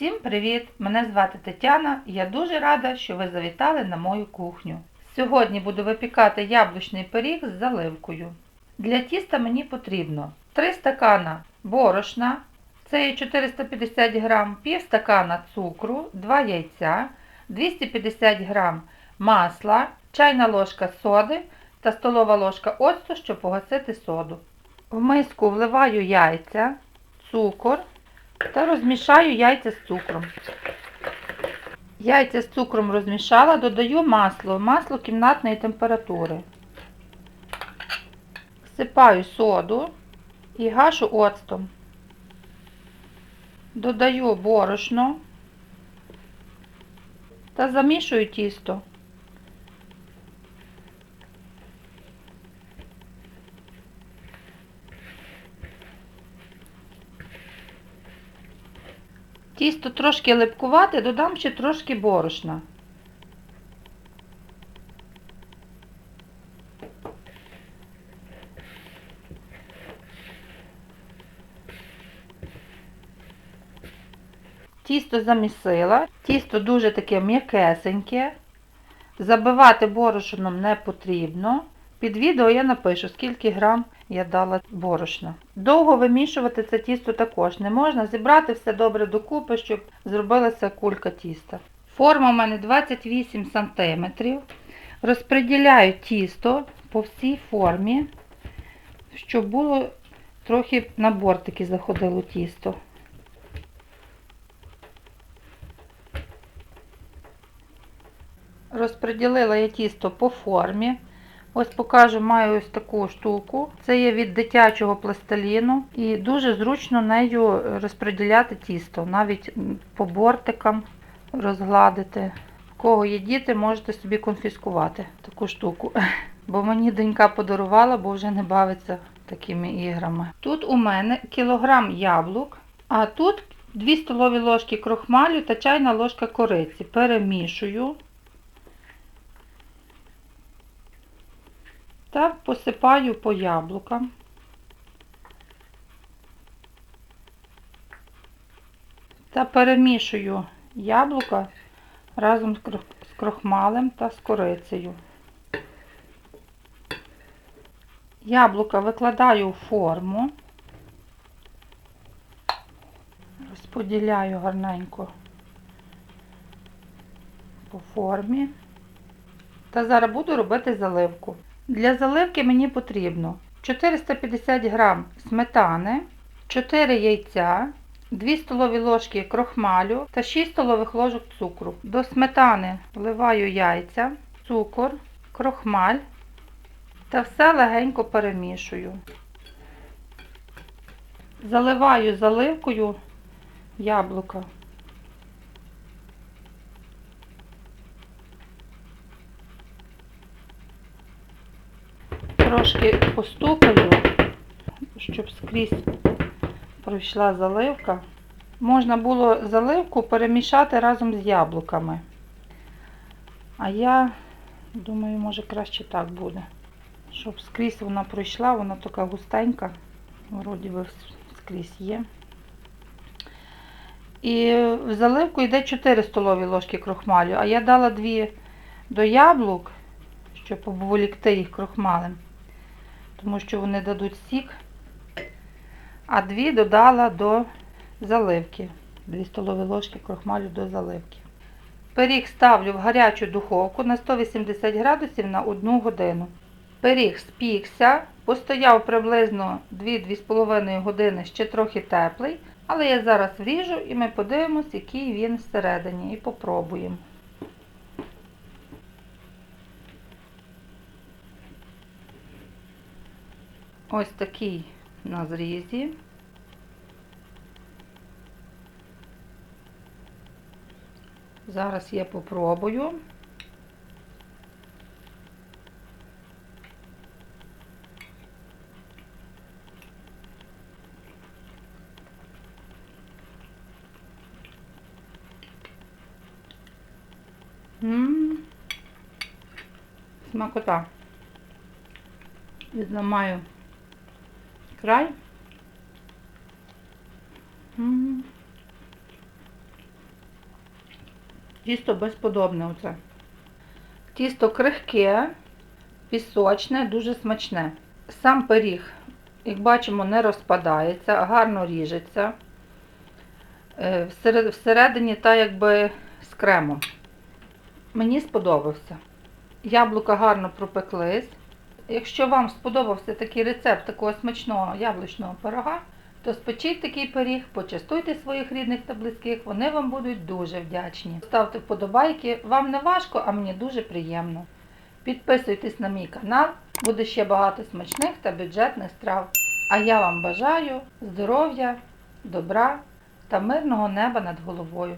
Всім привіт! Мене звати Тетяна і я дуже рада, що ви завітали на мою кухню. Сьогодні буду випікати яблучний пиріг з заливкою. Для тіста мені потрібно 3 стакана борошна, це є 450 грам, пів стакана цукру, 2 яйця, 250 грам масла, чайна ложка соди та столова ложка оцту, щоб погасити соду. В миску вливаю яйця, цукор та розмішаю яйця з цукром. Яйця з цукром розмішала, додаю масло, масло кімнатної температури. Всипаю соду і гашу оцтом. Додаю борошно та замішую тісто. Тісто трошки липкувате, додам ще трошки борошна. Тісто замісила, тісто дуже таке м'якесеньке. Забивати борошном не потрібно. Під відео я напишу, скільки грам я дала борошна. Довго вимішувати це тісто також не можна. Зібрати все добре докупи, щоб зробилася кулька тіста. Форма у мене 28 см. Розподіляю тісто по всій формі, щоб було трохи на бортики заходило тісто. Розподілила я тісто по формі. Ось покажу, маю ось таку штуку. Це є від дитячого пластиліну. І дуже зручно нею розподіляти тісто, навіть по бортикам розгладити. В кого є діти, можете собі конфіскувати таку штуку. Бо мені донька подарувала, бо вже не бавиться такими іграми. Тут у мене кілограм яблук, а тут 2 столові ложки крохмалю та чайна ложка кориці. Перемішую. Та посипаю по яблукам. Та перемішую яблука разом з крохмалем та з корицею. Яблука викладаю в форму, розподіляю гарненько по формі. Та зараз буду робити заливку. Для заливки мені потрібно 450 г сметани, 4 яйця, 2 столові ложки крохмалю та 6 столових ложок цукру. До сметани вливаю яйця, цукор, крохмаль та все легенько перемішую. Заливаю заливкою яблука. Трошки постукаю, щоб скрізь пройшла заливка. Можна було заливку перемішати разом з яблуками. А я думаю, може краще так буде. Щоб скрізь вона пройшла, вона така густенька, вроді би скрізь є. І в заливку йде 4 столові ложки крохмалю, а я дала 2 до яблук, щоб обволікти їх крохмалем тому що вони дадуть сік, а дві додала до заливки. 2 столові ложки крохмалю до заливки. Пиріг ставлю в гарячу духовку на 180 градусів на 1 годину. Пиріг спікся, постояв приблизно 2-2,5 години ще трохи теплий, але я зараз вріжу і ми подивимось, який він всередині, і попробуємо. Ось такий на зрізі. Зараз я попробую. М Смакота. Відламаю край. Тісто безподобне оце. Тісто крихке, пісочне, дуже смачне. Сам пиріг, як бачимо, не розпадається, гарно ріжеться. Е, Всередині та якби з кремом. Мені сподобався. Яблука гарно пропеклись. Якщо вам сподобався такий рецепт такого смачного яблучного пирога, то спечіть такий пиріг, почастуйте своїх рідних та близьких, вони вам будуть дуже вдячні. Ставте вподобайки, вам не важко, а мені дуже приємно. Підписуйтесь на мій канал, буде ще багато смачних та бюджетних страв. А я вам бажаю здоров'я, добра та мирного неба над головою.